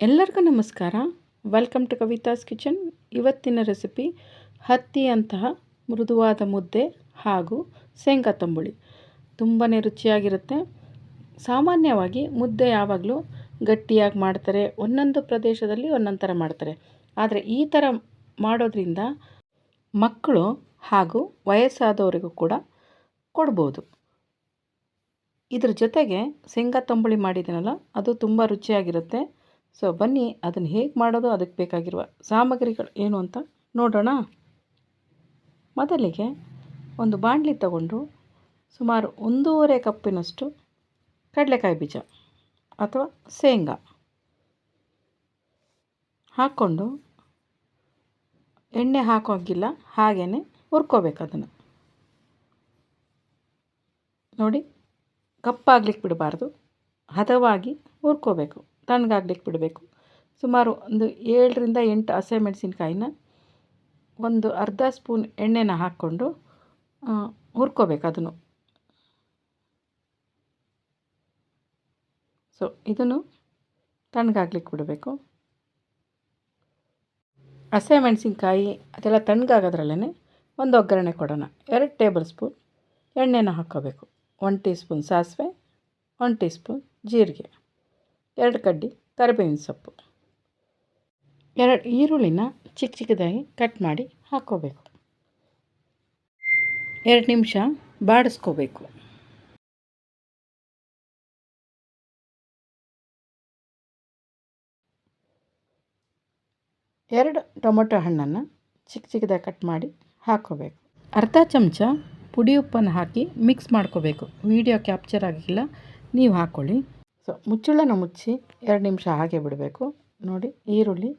ಎಲ್ಲರಿಗೂ ನಮಸ್ಕಾರ. Welcome to Kavitha's kitchen ಇವತ್ತಿನ ರೆಸಿಪಿ ಹತ್ತಿಯಂತಹ ಮೃದುವಾದ ಮುದ್ದೆ ಹಾಗೂ ಶೇಂಗಾ ತಂಬುಳಿ. ತುಂಬಾ ರುಚಿಯಾಗಿರುತ್ತೆ. ಸಾಮಾನ್ಯವಾಗಿ ಮುದ್ದೆ ಯಾವಾಗಲೂ ಗಟ್ಟಿಯಾಗಿ ಮಾಡ್ತಾರೆ. ಒಂದೊಂದು ಪ್ರದೇಶದಲ್ಲಿ ಒಂದೊಂದು ಥರ ಮಾಡ್ತಾರೆ. ಆದರೆ ಈ ಥರ ಮಾಡೋದ್ರಿಂದ ಮಕ್ಕಳು ಹಾಗೂ ವಯಸ್ಸಾದವರಿಗೂ ಕೂಡ ಕೊಡ್ಬೋದು. ಇದ್ರ ಜೊತೆಗೆ ಶೇಂಗಾ ತಂಬುಳಿ ಮಾಡಿದ್ದೀನಲ್ಲ, ಅದು ತುಂಬ ರುಚಿಯಾಗಿರುತ್ತೆ. ಸೊ ಬನ್ನಿ, ಅದನ್ನು ಹೇಗೆ ಮಾಡೋದು, ಅದಕ್ಕೆ ಬೇಕಾಗಿರುವ ಸಾಮಗ್ರಿಗಳು ಏನು ಅಂತ ನೋಡೋಣ. ಮೊದಲಿಗೆ ಒಂದು ಬಾಣಲಿ ತಗೊಂಡು ಸುಮಾರು ಒಂದೂವರೆ ಕಪ್ಪಿನಷ್ಟು ಕಡಲೆಕಾಯಿ ಬೀಜ ಅಥವಾ ಶೇಂಗಾ ಹಾಕ್ಕೊಂಡು ಎಣ್ಣೆ ಹಾಕೋಗಿಲ್ಲ ಹಾಗೇ ಹುರ್ಕೋಬೇಕು ಅದನ್ನು. ನೋಡಿ, ಕಪ್ಪಾಗ್ಲಿಕ್ಕೆ ಬಿಡಬಾರ್ದು, ಹದವಾಗಿ ಹುರ್ಕೋಬೇಕು. ತಣ್ಣಗಾಗ್ಲಿಕ್ಕೆ ಬಿಡಬೇಕು. ಸುಮಾರು ಒಂದು ಏಳರಿಂದ ಎಂಟು ಹಸಿಮೆಣ್ಸಿನ್ಕಾಯಿನ ಒಂದು ಅರ್ಧ ಸ್ಪೂನ್ ಎಣ್ಣೆನ ಹಾಕ್ಕೊಂಡು ಹುರ್ಕೋಬೇಕು ಅದನ್ನು. ಸೊ ಇದನ್ನು ತಣ್ಣಗಾಗ್ಲಿಕ್ಕೆ ಬಿಡಬೇಕು. ಹಸಿಮೆಣ್ಸಿನ್ಕಾಯಿ ಅದೆಲ್ಲ ತಣ್ಣಗಾಗೋದ್ರಲ್ಲೇ ಒಂದು ಒಗ್ಗರಣೆ ಕೊಡೋಣ. ಎರಡು ಟೇಬಲ್ ಸ್ಪೂನ್ ಎಣ್ಣೆನ ಹಾಕ್ಕೋಬೇಕು. ಒನ್ ಟೀ ಸ್ಪೂನ್ ಸಾಸಿವೆ ಒನ್ ಟೀ ಸ್ಪೂನ್ ಜೀರಿಗೆ. ಎರಡು ಕಡ್ಡಿ ಕರಿಬೇವಿನ ಸೊಪ್ಪು. ಎರಡು ಈರುಳ್ಳಿನ ಚಿಕ್ಕ ಚಿಕ್ಕದಾಗಿ ಕಟ್ ಮಾಡಿ ಹಾಕ್ಕೋಬೇಕು. ಎರಡು ನಿಮಿಷ ಬಾಡಿಸ್ಕೋಬೇಕು. ಎರಡು ಟೊಮೊಟೊ ಹಣ್ಣನ್ನು ಚಿಕ್ಕ ಚಿಕ್ಕದಾಗಿ ಕಟ್ ಮಾಡಿ ಹಾಕ್ಕೋಬೇಕು. ಅರ್ಧ ಚಮಚ ಪುಡಿ ಉಪ್ಪನ್ನು ಹಾಕಿ ಮಿಕ್ಸ್ ಮಾಡ್ಕೋಬೇಕು. ವಿಡಿಯೋ ಕ್ಯಾಪ್ಚರ್ ಆಗಿಲ್ಲ, ನೀವು ಹಾಕ್ಕೊಳ್ಳಿ. ಸೊ ಮುಚ್ಚಳನ ಮುಚ್ಚಿ ಎರಡು ನಿಮಿಷ ಹಾಗೆ ಬಿಡಬೇಕು. ನೋಡಿ, ಈರುಳ್ಳಿ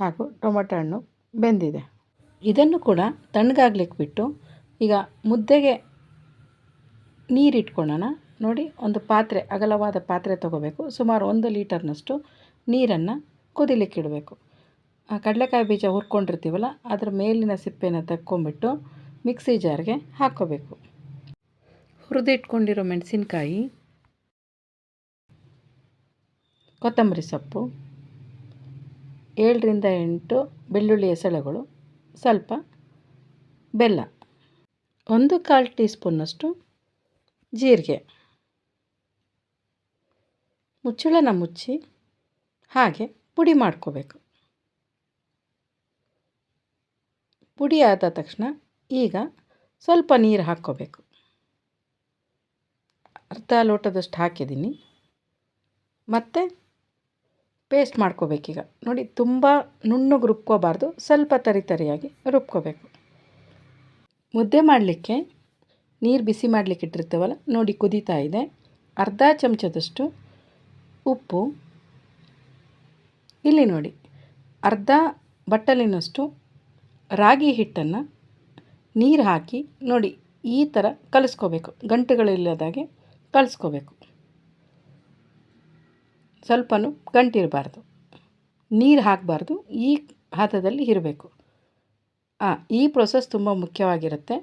ಹಾಗೂ ಟೊಮೆಟೊ ಹಣ್ಣು ಬೆಂದಿದೆ. ಇದನ್ನು ಕೂಡ ತಣ್ಣಗಾಗ್ಲಿಕ್ಕೆ ಬಿಟ್ಟು ಈಗ ಮುದ್ದೆಗೆ ನೀರಿಟ್ಕೊಳ್ಳೋಣ ನೋಡಿ, ಒಂದು ಪಾತ್ರೆ, ಅಗಲವಾದ ಪಾತ್ರೆ ತೊಗೋಬೇಕು. ಸುಮಾರು ಒಂದು ಲೀಟರ್ನಷ್ಟು ನೀರನ್ನು ಕುದಿಲಿಕ್ಕಿಡಬೇಕು ಕಡಲೆಕಾಯಿ ಬೀಜ ಹುರ್ಕೊಂಡಿರ್ತೀವಲ್ಲ, ಅದರ ಮೇಲಿನ ಸಿಪ್ಪೆನ ತಕ್ಕೊಂಬಿಟ್ಟು ಮಿಕ್ಸಿ ಜಾರ್ಗೆ ಹಾಕ್ಕೋಬೇಕು. ಹುರಿದಿಟ್ಕೊಂಡಿರೋ ಮೆಣಸಿನ್ಕಾಯಿ ಕೊತ್ತಂಬರಿ ಸೊಪ್ಪು, ಏಳರಿಂದ ಎಂಟು ಬೆಳ್ಳುಳ್ಳಿ ಎಸಳೆಗಳು ಸ್ವಲ್ಪ ಬೆಲ್ಲ, ಒಂದು ಕಾಲು ಟೀ ಸ್ಪೂನ್ನಷ್ಟು ಜೀರಿಗೆ, ಮುಚ್ಚಳನ ಮುಚ್ಚಿ ಹಾಗೆ ಪುಡಿ ಮಾಡ್ಕೋಬೇಕು. ಪುಡಿ ಆದ ತಕ್ಷಣ ಈಗ ಸ್ವಲ್ಪ ನೀರು ಹಾಕ್ಕೋಬೇಕು. ಅರ್ಧ ಲೋಟದಷ್ಟು ಹಾಕಿದ್ದೀನಿ. ಮತ್ತು ಪೇಸ್ಟ್ ಮಾಡ್ಕೋಬೇಕೀಗ. ನೋಡಿ, ತುಂಬ ನುಣ್ಣಗೆ ರುಬ್ಕೋಬಾರ್ದು, ಸ್ವಲ್ಪ ತರಿ ತರಿಯಾಗಿ ರುಬ್ಕೋಬೇಕು. ಮುದ್ದೆ ಮಾಡಲಿಕ್ಕೆ ನೀರು ಬಿಸಿ ಮಾಡಲಿಕ್ಕೆ ಇಟ್ಟಿರ್ತೇವಲ್ಲ, ನೋಡಿ ಕುದೀತಾ ಇದೆ. ಅರ್ಧ ಚಮಚದಷ್ಟು ಉಪ್ಪು. ಇಲ್ಲಿ ನೋಡಿ, ಅರ್ಧ ಬಟ್ಟಲಿನಷ್ಟು ರಾಗಿ ಹಿಟ್ಟನ್ನು ನೀರು ಹಾಕಿ ನೋಡಿ ಈ ಥರ ಕಲಿಸ್ಕೋಬೇಕು. ಗಂಟುಗಳಿಲ್ಲದಾಗೆ ಕಲಿಸ್ಕೋಬೇಕು. ಸ್ವಲ್ಪನೂ ಗಂಟಿರಬಾರ್ದು. ನೀರು ಹಾಕಬಾರ್ದು. ಈ ಹಾತದಲ್ಲಿ ಇರಬೇಕು. ಈ ಪ್ರೊಸೆಸ್ ತುಂಬ ಮುಖ್ಯವಾಗಿರುತ್ತೆ.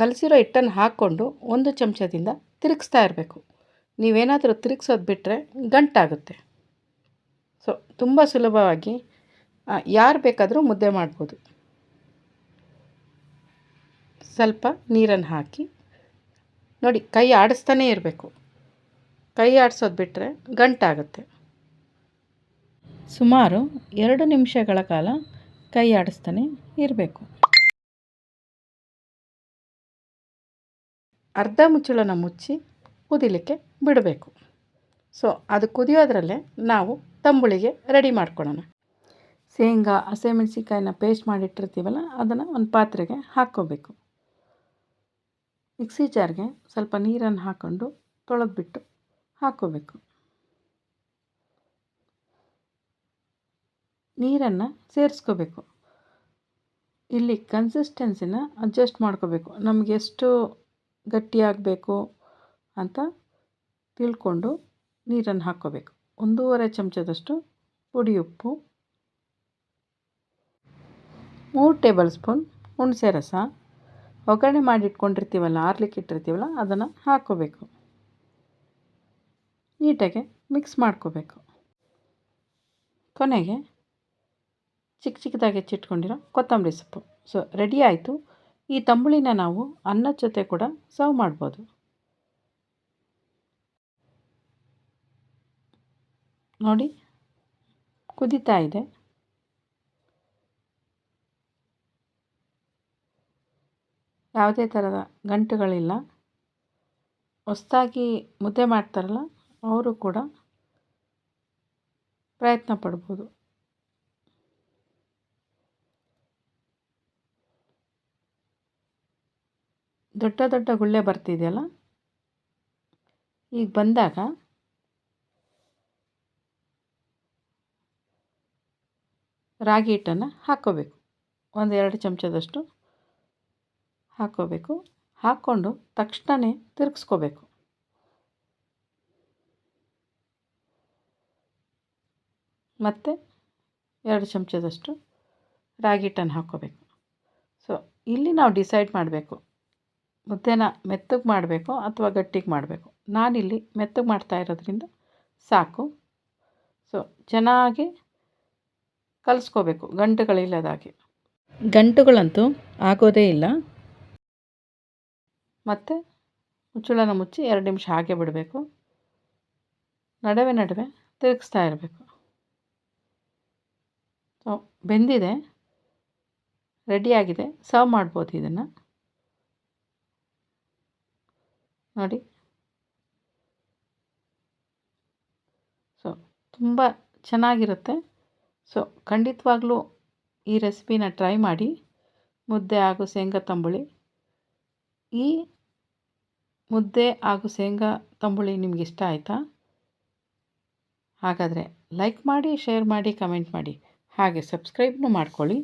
ಕಲಸಿರೋ ಹಿಟ್ಟನ್ನು ಹಾಕ್ಕೊಂಡು ಒಂದು ಚಮಚದಿಂದ ತಿರುಗಿಸ್ತಾ ಇರಬೇಕು. ನೀವೇನಾದರೂ ತಿರುಗಿಸೋದು ಬಿಟ್ಟರೆ ಗಂಟಾಗುತ್ತೆ. ಸೊ ತುಂಬ ಸುಲಭವಾಗಿ ಯಾರು ಬೇಕಾದರೂ ಮುದ್ದೆ ಮಾಡ್ಬೋದು. ಸ್ವಲ್ಪ ನೀರನ್ನು ಹಾಕಿ, ನೋಡಿ, ಕೈ ಆಡಿಸ್ತಾನೇ ಇರಬೇಕು. ಕೈ ಆಡಿಸೋದು ಬಿಟ್ಟರೆ ಗಂಟಾಗುತ್ತೆ. ಸುಮಾರು ಎರಡು ನಿಮಿಷಗಳ ಕಾಲ ಕೈ ಆಡಿಸ್ತಾನೆ ಇರಬೇಕು. ಅರ್ಧ ಮುಚ್ಚಳನ ಮುಚ್ಚಿ ಕುದಿಲಿಕ್ಕೆ ಬಿಡಬೇಕು. ಸೊ ಅದು ಕುದಿಯೋದ್ರಲ್ಲೇ ನಾವು ತಂಬುಳಿಗೆ ರೆಡಿ ಮಾಡ್ಕೊಳ್ಳೋಣ ಶೇಂಗಾ ಹಸಿಮೆಣ್ಸಿಕಾಯಿನ ಪೇಸ್ಟ್ ಮಾಡಿಟ್ಟಿರ್ತೀವಲ್ಲ ಅದನ್ನು ಒಂದು ಪಾತ್ರೆಗೆ ಹಾಕ್ಕೋಬೇಕು. ಮಿಕ್ಸಿ ಜಾರ್ಗೆ ಸ್ವಲ್ಪ ನೀರನ್ನು ಹಾಕ್ಕೊಂಡು ತೊಳೆದ್ಬಿಟ್ಟು ಹಾಕ್ಕೋಬೇಕು ನೀರನ್ನು ಸೇರಿಸ್ಕೋಬೇಕು. ಇಲ್ಲಿ ಕನ್ಸಿಸ್ಟೆನ್ಸಿನ ಅಡ್ಜಸ್ಟ್ ಮಾಡ್ಕೋಬೇಕು. ನಮಗೆ ಎಷ್ಟು ಗಟ್ಟಿಯಾಗಬೇಕು ಅಂತ ತಿಳ್ಕೊಂಡು ನೀರನ್ನು ಹಾಕ್ಕೋಬೇಕು ಒಂದೂವರೆ ಚಮಚದಷ್ಟು ಪುಡಿ ಉಪ್ಪು. ಮೂರು ಟೇಬಲ್ ಸ್ಪೂನ್ ಹುಣಸೆ ರಸ. ಒಗ್ಗರಣೆ ಮಾಡಿಟ್ಕೊಂಡಿರ್ತೀವಲ್ಲ, ಆರ್ಲಿಕ್ಕೆ ಇಟ್ಟಿರ್ತೀವಲ್ಲ, ಅದನ್ನು ಹಾಕ್ಕೋಬೇಕು ನೀಟಾಗಿ ಮಿಕ್ಸ್ ಮಾಡ್ಕೋಬೇಕು. ಕೊನೆಗೆ ಚಿಕ್ಕ ಚಿಕ್ಕದಾಗಿ ಹೆಚ್ಚಿಟ್ಕೊಂಡಿರೋ ಕೊತ್ತಂಬರಿ ಸೊಪ್ಪು. ಸೊ ರೆಡಿ ಆಯಿತು. ಈ ತಂಬುಳಿನ ನಾವು ಅನ್ನದ ಜೊತೆ ಕೂಡ ಸರ್ವ್ ಮಾಡ್ಬೋದು. ನೋಡಿ, ಕುದೀತಾ ಇದೆ. ಯಾವುದೇ ಥರದ ಗಂಟುಗಳಿಲ್ಲ. ಹೊಸ್ದಾಗಿ ಮುದ್ದೆ ಮಾಡ್ತಾರಲ್ಲ ಅವರು ಕೂಡ ಪ್ರಯತ್ನ ಪಡ್ಬೋದು. ದೊಡ್ಡ ದೊಡ್ಡ ಗುಳ್ಳೆ ಬರ್ತಿದೆಯಲ್ಲ? ಈಗ ಬಂದಾಗ ರಾಗಿ ಹಿಟ್ಟನ್ನು ಹಾಕ್ಕೋಬೇಕು. ಒಂದು ಎರಡು ಚಮಚದಷ್ಟು ಹಾಕ್ಕೋಬೇಕು. ಹಾಕ್ಕೊಂಡು ತಕ್ಷಣವೇ ತಿರುಗಿಸ್ಕೋಬೇಕು. ಮತ್ತು ಎರಡು ಚಮಚದಷ್ಟು ರಾಗಿ ಹಿಟ್ಟನ್ನು ಹಾಕ್ಕೋಬೇಕು. ಸೊ ಇಲ್ಲಿ ನಾವು ಡಿಸೈಡ್ ಮಾಡಬೇಕು ಮುದ್ದೆನ ಮೆತ್ತಗೆ ಮಾಡಬೇಕು ಅಥವಾ ಗಟ್ಟಿಗೆ ಮಾಡಬೇಕು. ನಾನಿಲ್ಲಿ ಮೆತ್ತಗೆ ಮಾಡ್ತಾ ಇರೋದ್ರಿಂದ ಸಾಕು. ಸೊ ಚೆನ್ನಾಗಿ ಕಲಿಸ್ಕೋಬೇಕು ಗಂಟುಗಳಿಲ್ಲದಾಗೆ. ಗಂಟುಗಳಂತೂ ಆಗೋದೇ ಇಲ್ಲ. ಮತ್ತು ಮುಚ್ಚಳನ ಮುಚ್ಚಿ ಎರಡು ನಿಮಿಷ ಹಾಗೆ ಬಿಡಬೇಕು. ನಡುವೆ ನಡುವೆ ತಿರುಗಿಸ್ತಾ ಇರಬೇಕು. ಸೊ ಬೆಂದಿದೆ. ರೆಡಿಯಾಗಿದೆ ಸರ್ವ್ ಮಾಡ್ಬೋದು ಇದನ್ನು. ನೋಡಿ. ಸೊ ತುಂಬ ಚೆನ್ನಾಗಿರುತ್ತೆ. ಸೊ ಖಂಡಿತವಾಗ್ಲೂ ಈ ರೆಸಿಪಿನ ಟ್ರೈ ಮಾಡಿ. ಮುದ್ದೆ ಹಾಗೂ ಶೇಂಗಾ ತಂಬುಳಿ. ಈ ಮುದ್ದೆ ಹಾಗೂ ಶೇಂಗಾ ತಂಬುಳಿ ನಿಮ್ಗೆ ಇಷ್ಟ ಆಯಿತಾ? ಹಾಗಾದರೆ ಲೈಕ್ ಮಾಡಿ ಶೇರ್ ಮಾಡಿ ಕಮೆಂಟ್ ಮಾಡಿ. ಹಾಗೆ ಸಬ್ಸ್ಕ್ರೈಬ್ನು ಮಾಡ್ಕೊಳ್ಳಿ.